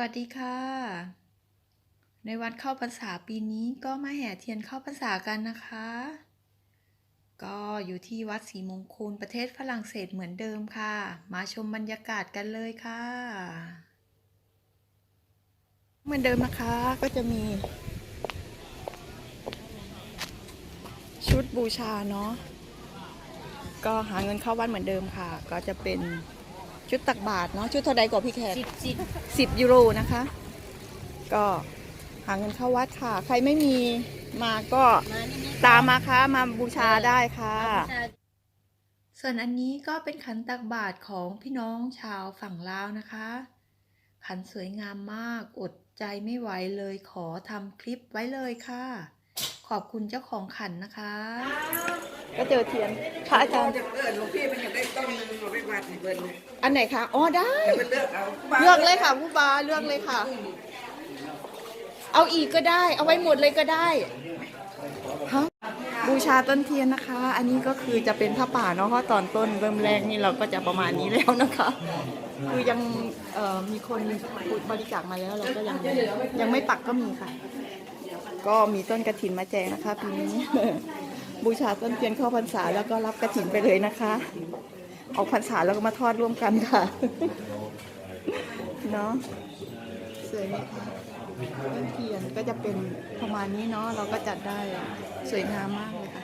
วัสดีค่ะ ในวันเข้าพรรษาปีนี้ก็มาแห่เทียนเข้าพรรษากันนะคะ ก็อยู่ที่วัดศรีมงคลประเทศฝรั่งเศสเหมือนเดิมค่ะ มาชมบรรยากาศกันเลยค่ะ เหมือนเดิมนะคะก็จะมี ชุดบูชาเนาะก็หาเงินเข้าวัดเหมือนเดิมค่ะ ก็จะเป็น ชุดตักบาทเนาะชุดเท่าใดกว่าพี่แขกสิบสิบสิบยูโรนะคะ ก็หาเงินเข้าวัดค่ะ ใครไม่มีมาก็มานี่นะตามมาค่ะมาบูชาได้ค่ะจะส่วนอันนี้ก็เป็นขันตักบาตรของพี่น้องชาวฝั่งลาวนะคะ ขันสวยงามมากอดใจไม่ไหวเลยขอทำคลิปไว้เลยค่ะ ขอบคุณเจ้าของขันนะคะ ก็เจอเทียนพระอาจารย์ จะเปิดหลวงพี่มันอยากได้ต้นหนึงเอาไปวัดให้เปิดเลยอันไหนคะอ๋อได้เปิดเลือกเอาเลือกเลยค่ะผู้บาเลือกเลยค่ะ เอาอีกก็ได้ เอาไว้หมดเลยก็ได้ฮะบูชาต้นเทียนนะคะ อันนี้ก็คือจะเป็นผ้าป่าเนาะเพราะตอนต้นเริ่มแรกนี่เราก็จะประมาณนี้แล้วนะคะ คือยังเอ่อมีคนบริจาคมาแล้วเราก็ยังยังไม่ปักก็มีค่ะ ก็มีต้นกระถินมาแจกนะคะปีนี้ บูชาต้นเทียนเข้าพรรษาแล้วก็รับกระถินไปเลยนะคะ ออกพรรษาแล้วก็มาทอดร่วมกันค่ะเนาะสวยไหมคะต้นเทียนก็จะเป็นประมาณนี้เนาะเราก็จัดได้สวยงามมากเลยค่ะ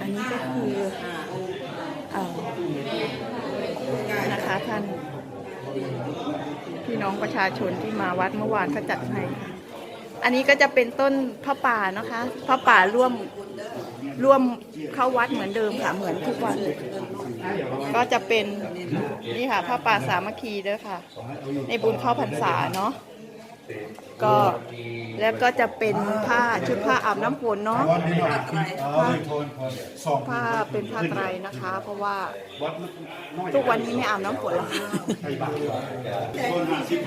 อันนี้ก็คืออ่อนะคะท่านพี่น้องประชาชนที่มาวัดเมื่อวานก็จัดให้ค่ะ อันนี้ก็จะเป็นต้นพระป่านะคะพระป่าร่วมร่วมเข้าวัดเหมือนเดิมค่ะ เหมือนทุกวัน ก็จะเป็นนี่ค่ะพระป่าสามัคคีเด้อค่ะ ในบุญเข้าพรรษาเนาะ ก็แล้วก็จะเป็นผ้าชุดผ้าอาบน้ำฝนเนาะผ้าเป็นผ้าไตรนะคะ เพราะว่าทุกวันนี้ไม่อาบน้ำฝนแล้ว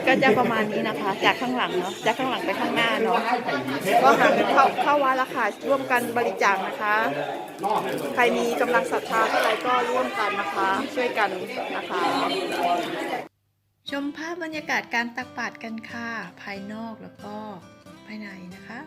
ก็จะประมาณนี้นะคะ จากข้างหลังเนาะจากข้างหลังไปข้างหน้าเนาะก็หาเงินเข้าเข้าวัดละค่ะร่วมกันบริจาคนะคะ ใครมีกำลังศรัทธาเท่าไรก็ร่วมกันนะคะ ช่วยกันนะคะ ชมภาพบรรยากาศการตักบาตรกันค่ะ ภายนอกแล้วก็ภายในนะคะ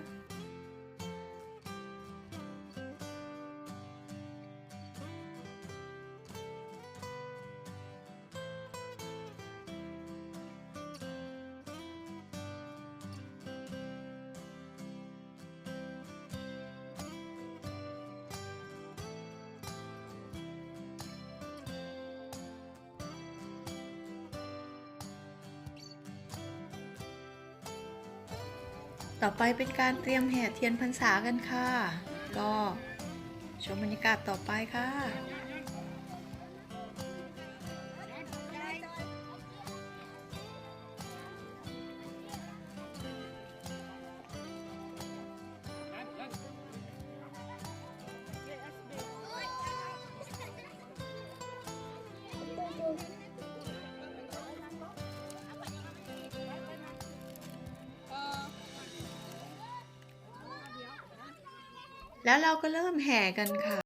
ต่อไปเป็นการเตรียมแห่เทียนพรรษากันค่ะ ก็ชมบรรยากาศต่อไปค่ะ แล้วเราก็เริ่มแห่กันค่ะ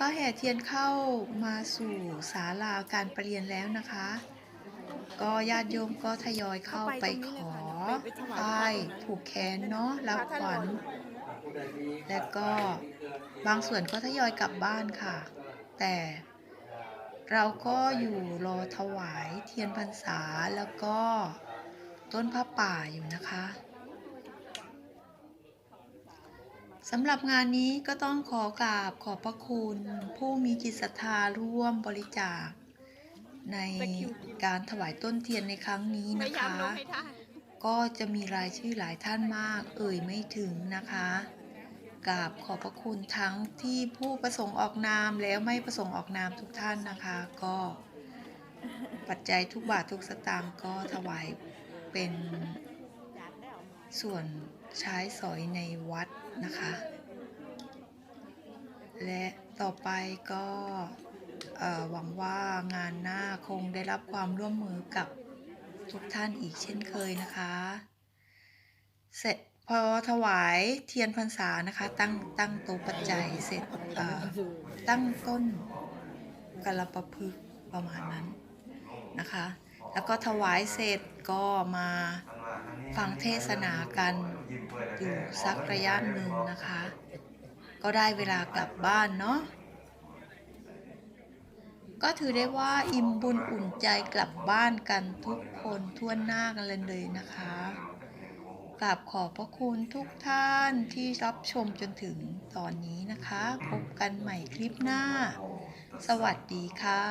ก็แห่เทียนเข้ามาสู่ศาลาการประเรียนแล้วนะคะ ก็ญาติโยมก็ทยอยเข้าไปขอป้ายผูกแขนเนาะรับขวัญและก็บางส่วนก็ทยอยกลับบ้านค่ะ แต่เราก็อยู่รอถวายเทียนพรรษาแล้วก็ต้นผ้าป่าอยู่นะคะ สำหรับงานนี้ก็ต้องขอกราบขอบพระคุณ ผู้มีจิตศรัทธาร่วมบริจาค ในการถวายต้นเทียนในครั้งนี้นะคะ ก็จะมีรายชื่อหลายท่านมาก เอ่ยไม่ถึงนะคะกราบขอบพระคุณทั้งที่ผู้ประสงค์ออกนามแล้วไม่ประสงค์ออกนามทุกท่านนะคะ ก็ปัจจัยทุกบาททุกสตางค์ก็ถวายเป็นส่วน ใช้สอยในวัดนะคะ และต่อไปก็หวังว่างานหน้าคงได้รับความร่วมมือกับทุกท่านอีกเช่นเคยนะคะ เสร็จพอถวายเทียนพรรษานะคะ ตั้งตั้งโตปัจจัยเสร็จตั้งต้นกระปะพึกประมาณนั้นนะคะ แล้วก็ถวายเสร็จก็มาฟังเทศนากัน อยู่สักระยะหนึ่งนะคะ ก็ได้เวลากลับบ้านเนาะก็ถือได้ว่าอิ่มบุญอุ่นใจกลับบ้านกันทุกคนทั่วหน้ากันเลยเลยนะคะกราบขอบพระคุณทุกท่านที่รับชมจนถึงตอนนี้นะคะ พบกันใหม่คลิปหน้า สวัสดีค่ะ